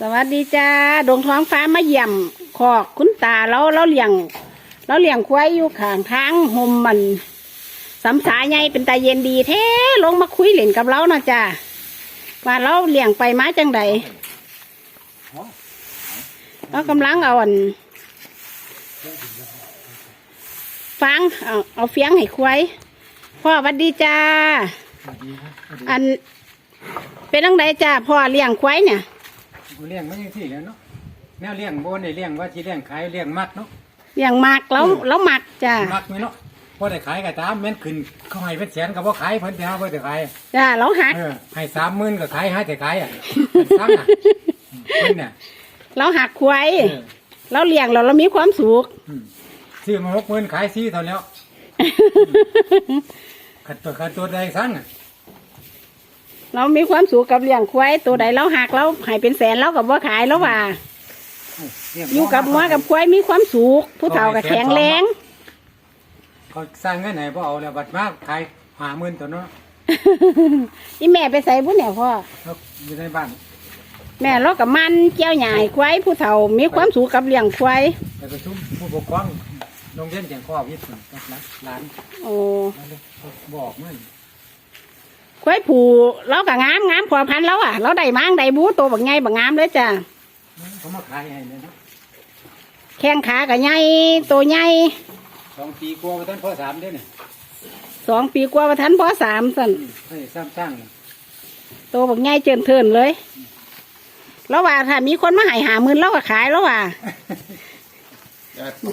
สวัสดีจ้าดวงท้องฟ้ามาเยี่ยมขอกคุณตาเราเราเลี้ยงเราเลี้ยงควายอยู่ข้างทางหมมันสำสาใหญ่เป็นตาเย็นดีแท้ลงมาคุยเล่นกับเรานะจ้าว่าเราเลี้ยงไปมาจังใดเรากำลังเอาอันฟังเอาเอาเฟียงให้ควายพ่อสวัสดีจ้าอันเป็นจังไดจ้าพ่อเลี้ยงควายเนี่ย เลี้ยงไม่ยังสี่แล้วเนาะแนวเลี้ยงโบนได้เลี้ยงว่าที่เลี้ยงขายเลี้ยงมัดเนาะ เลี้ยงหมากแล้วแล้วหมักจ้ามัดไหมเนาะพอได้ขายก็ตามแม่นขึ้นเขาให้เป็นแสนก็บ่ขายเพิ่นจะเอาเพิ่นจะขายจ้าแล้วหักเออให้สามหมื่นก็ขายให้แต่ขายอะซ้ำน่ะเพิ่นเนี่ยแล้วหักควายเออแล้วเลี้ยงเราเรามีความสุข อืมซื้อมาหกหมื่นขายสี่เท่าแล้วขัดตัวขัดตัวใดสั่งอะ เรามีความสุขกับเลี้ยงควายตัวใดเราหักเราให้เป็นแสนเรากับว่าขายแล้วว่าเลี้งอยู่กับหัวกับควายมีความสุขผู้เฒ่ากับแข็งแรงเขาสร้างเงินไหนบ่เอาแล้วบัดมากขายห้าหมื่นตัวเนาะนี่แม่ไปใส่บุญเนี่ยพ่อแล้วอยู่ในบ้านแม่เรากับมันเกี่ยวใหญ่ควายผู้เฒ่ามีความสุขกับเลี้ยงควายไปประชุมผู้ปกครองโรงเรียนแจงข้อวิทย์กับหลานโอ้บอกมัน ควายผูเรากับงามงามพอพันธุ์แล้วอะ เราได้ม้างได้บูตัวบักไงบักงามเลยจ้าเขามาขายให้เลยเนาะแข้งขากับไงตัวใหญ่สองปีกลัวมาท่านพ่อสามเด้เนี่ยสองปีกว่าประทันพอสามสันให้สร้างสร้างตัวบักใหญ่เจินเทินเลยแล้วว่าถ้ามีคนมาใหายหาหมื่นแล้วก็ขายแล้วว่า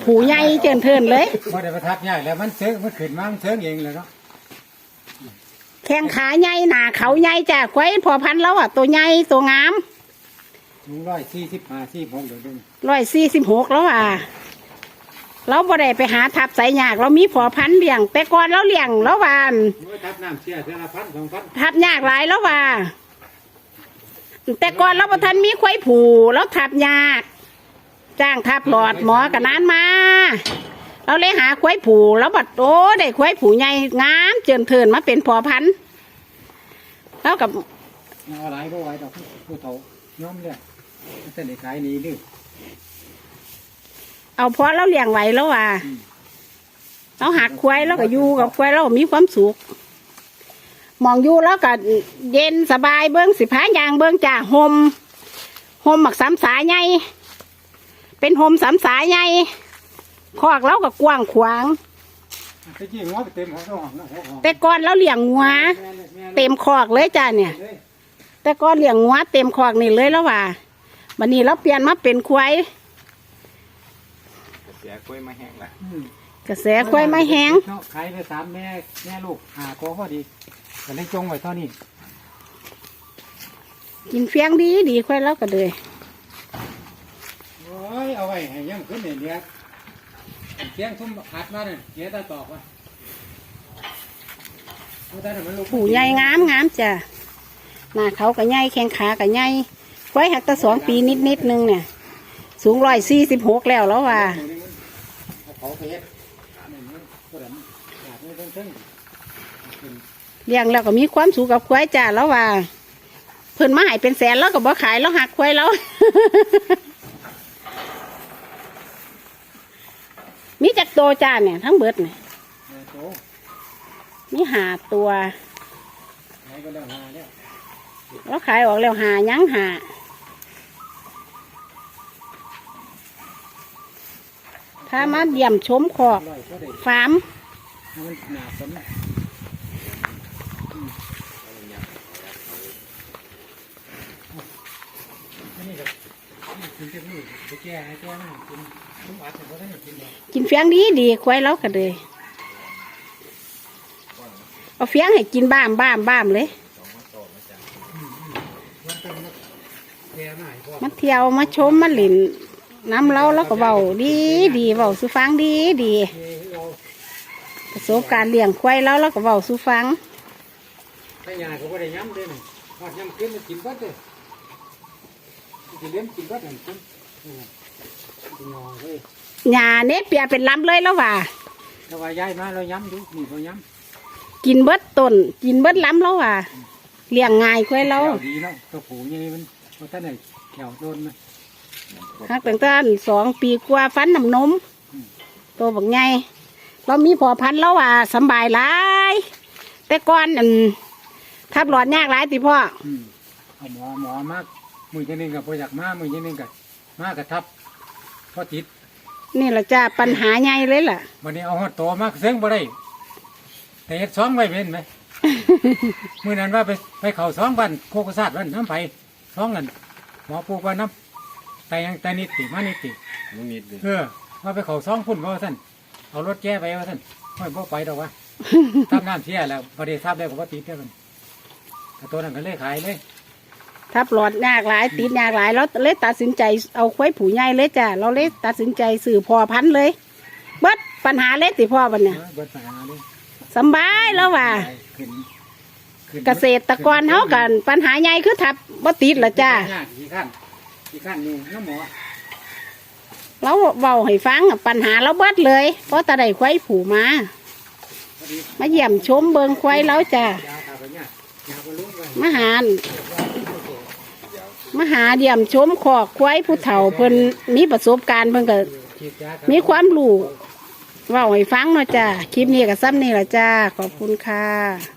ผูใหญ่เจินเทินเลย พอได้ประทับใหญ่แล้วมันเชิงมันขึ้นมามันเชิงเองเลยเนาะ แข้งขาใหญ่หนาเขาใหญ่จ้ะควายพอพันธุ์แล้วอะตัวใหญ่ตัวงามหนึ่งร้อยสี่สิบห้าสี่หกเดี๋ยวดูร้อยสี่สิบหกแล้วว่าเราบ่ได้ไปหาทับใส่ยาก เรามีพอพันธุ์เลี้ยง แต่ก่อนเราเลี้ยงแล้วว่าเมื่อทับน้ำเสียเท่าละพันสองพันทับยากหลายแล้วว่า แต่ก่อนเราประทันมีควายผูแล้วทับยาก จ้างทับหลอดหมอกับนานมา เราเลยหาควายผูแล้วบัดโอ้ได้ควายผูใหญ่งามเจินเทินมาเป็นพอพันธุ์แล้วกับเอาหลายก็ไหวดอกผู้เฒ่าย้อมเลยมันจะได้ขายดีดื้อเอาพอเราเลี้ยงไว้แล้วว่าเราหักควายแล้วก็อยู่กับควายเราก็มีความสุขมองอยู่แล้วก็เย็นสบายเบิ้งสิพายางเบิ้งจ่าหมหมหมักสามสายใหญ่เป็นหมสามสายใหญ่ คอกเราก็กว้างขวาง ตะกี้งัวไปเต็มหัวท้องนะหัวหอมแต่ก่อนเราเลี้ยงงัวเต็มคอกเลยจ้าเนี่ย แต่ก่อนเลี้ยงงัวเต็มคอกนี่เลยแล้วว่าวันนี้เราเปลี่ยนมาเป็นควายเสียกล้วยมาแห้งละกระแสควายไม่แห้งเนาะขายไปสามแม่แม่ลูกหาโคก็ดีแต่เลยจงไว้เท่านี้กินเฟียงดีดีควายเราก็เลย โอ้ยเอาไว้ให้ยังขึ้นเนี่ยเดียวเสียงทุ่มอัดมาเนี่ยเดี๋ยตาตอกว่าเอาแต่มันลูกผูใหญ่งามงามจ้ะหน้าเขาก็ใหญ่แข้งขาก็ใหญ่ควายหักตะสองปีนิดนิดนึงเนี่ย สูงร้อยสี่สิบหกแล้วแล้วว่าเลี้ยงแล้วก็มีความสุขกับควายจ้ะแล้วว่าเพิ่นมาหายเป็นแสนแล้วก็บ่ขายแล้วหักควายแล้ว มีจักโตวจ้าเนี่ยทั้งเบิดเนี่ยแม่โตมีหาตัวไหนก็แล้วหาแล้วแล้วขายออกแล้วหายังหาถ้ามาเยี่ยมชมขอกร้อยก็ได้ฟาร์ม มันหนาสนนี่ก็กินเต็มมือไปแก้ให้แก้หน้ากินทุกอัดแต่ก็ได้กินแบบ กินเฟียงดีดีควายเราก็เลยเอาเฟียงให้กินบ้ามบ้ามบ้ามเลย มันเป็นแก้หน้าพ่อมาเที่ยวมาชมมาหลินน้ำเราแล้วก็เบาดีดีเบาสุฟังดีดีเราประสบการณ์เลี้ยงควายแล้วแล้วก็เบาสุฟังถ้ายาเขาก็ได้ย้ำด้วยนี่พอดย้ำขึ้นมันกินบัดเลยกินเลี้ยงกินบัดนั่นกินกินงอเลย หญ้าเน็ตเปียเป็นลำเลยแล้วว่าถ้าว่าย้ายมาเราย้ำดูนี่เราย้กินเบิดต้นกินเบิดลำแล้วว่าเลี้ยงง่ายควายำเราดีเนาะตัวผูใหญ่มันว่าท่านไหนแขวโดนไหมหักตั้งแต่สองปีกว่าฟันน้ำนมอืมตัวบักไงเรามีพอพันธุ์แล้วว่าสำบายหลาย แต่ก่อนอันทับหลอดยากหลายติพ่อ อืมเอาหมอหมอมาก มือจะนึงกับพออยากมามือจะนึงกับมากระทับพอติดนี่แหละจ้าปัญหาใหญ่เลยล่ะวันนี้เอาหอดโตมากเสียงบ่ได้แต่เฮ็ดซ้อมไว้เป็นไหมมื่อนั้นว่าไปไปเข่าซ้องบ้านโคกศาสตร์บ้านน้ำไผ่ซ้องกันหมอปลูกว่าน้ำแต่ยังแต่นิติมานิติมึงนิดเลยเออว่าไปเข่าซ้องพุ่นว่าท่านเอารถแก้ไปว่าท่านไม่พอไปดอกวะทำน้ำเที่ยแล้วประเดี๋ยวทราบได้ก็ว่าติดเท่ากันแต่ตัวนั้นก็เลยขายเลย ทับหลอดยากหลายติดยากหลายเราเลยตัดสินใจเอาควายผูใหญ่เลยจ้าเราเลยตัดสินใจสื่อพอพันธุ์เลยเบิดปัญหาเล็กติพ่อวันเนี่ยเออเบิดปัญหาเลยสำบายแล้วว่าขึ้นขึ้นเกษตรกรเท่ากัน ปัญหาใหญ่คือทับบ่ติดละจ้ากี่ขั้นกี่ขั้นนี่น้ำหมอเราเบาให้ฟังอะปัญหาเราเบิดเลยเพราะตาได้ควายผูมาพอดีมาเยี่ยมชมเบิงควายแล้วจ้ายาขาไปเนี่ยยาไปลุ้งไป มาหาเดี่ยมชมขอกควายผู้เฒ่าเพิ่นมีประสบการณ์เพิ่นก็มีความรู้ว่าให้ฟังเนาะจ้าคลิปนี้ก็ซ้ำนี่ละจ้าขอบคุณค่ะ